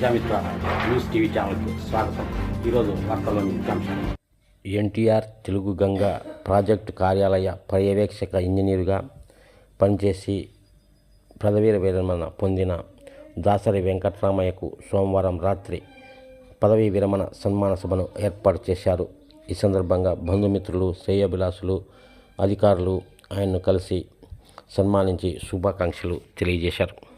Prajamitra news TV ఛానల్కి స్వాగతం. ఈరోజు వార్తల్లోని ముఖ్యాంశాలు ఎన్టీఆర్ తెలుగు గంగ ప్రాజెక్టు కార్యాలయ పర్యవేక్షక ఇంజనీరుగా పనిచేసి పదవీ విరమణ పొందిన దాసరి వెంకట్రామయ్యకు సోమవారం రాత్రి పదవీ విరమణ సన్మాన సభను ఏర్పాటు చేశారు. ఈ సందర్భంగా బంధుమిత్రులు శ్రేయోభిలాషులు అధికారులు ఆయన్ను కలిసి సన్మానించి శుభాకాంక్షలు తెలియజేశారు.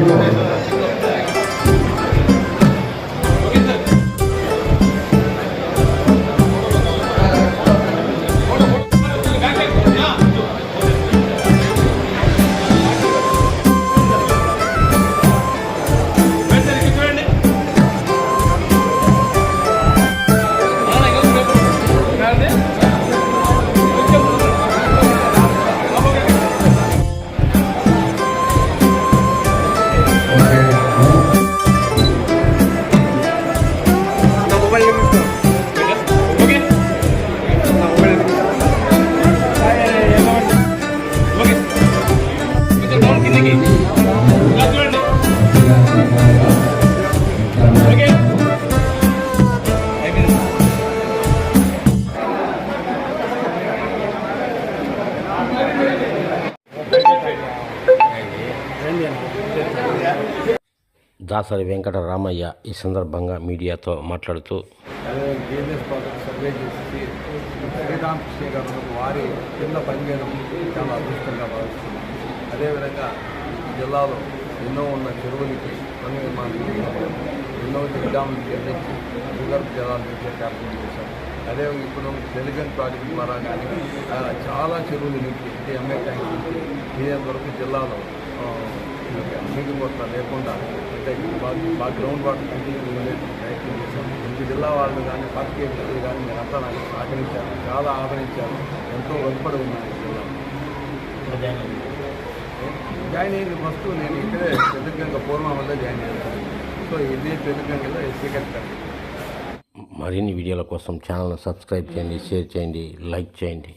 ちょっと待って。Double limit. దాసరి వెంకటరామయ్య ఈ సందర్భంగా మీడియాతో మాట్లాడుతూ అదే ప్రాజెక్ట్ సర్వే గారు వారి కింద పనిచేయడం చాలా అదృష్టంగా భావిస్తున్నాం. అదేవిధంగా జిల్లాలో ఎన్నో ఉన్న చెరువులకి పని నిర్మాణం ఎన్నో జిల్లాలను నిర్మించి భూగర్భ జలాలు తెచ్చే కార్యక్రమం చేశాం అదే ఇప్పుడు టెలిగన్ ప్రాజెక్ట్ ద్వారా కానీ చాలా చెరువులు నుంచి అంటే ఎంఏ ట్యాంక్ నుంచి ఇదే వరకు జిల్లాలో నీటి కొరత లేకుండా అంటే బాగా గ్రౌండ్ వాటర్ కంటిన్యూ ప్రయత్నం చేశాం. ఇంటి జిల్లా వాళ్ళు కానీ పార్టీ వ్యక్తులు కానీ మీరంతా నాకు సహకరించారు. చాలా ఆదరించారు. ఎంతో వెనుపడి ఉన్నాను జిల్లా. జాయిన్ అయింది ఫస్ట్. నేను ఇక్కడే పెద్దగంగ పూర్వం వల్ల జాయిన్ అయ్యాను. సో ఇది పెద్దగంగలో ఎస్సీకెట్ మరిన్ని వీడియోల కోసం ఛానల్ను సబ్స్క్రైబ్ చేయండి షేర్ చేయండి లైక్ చేయండి.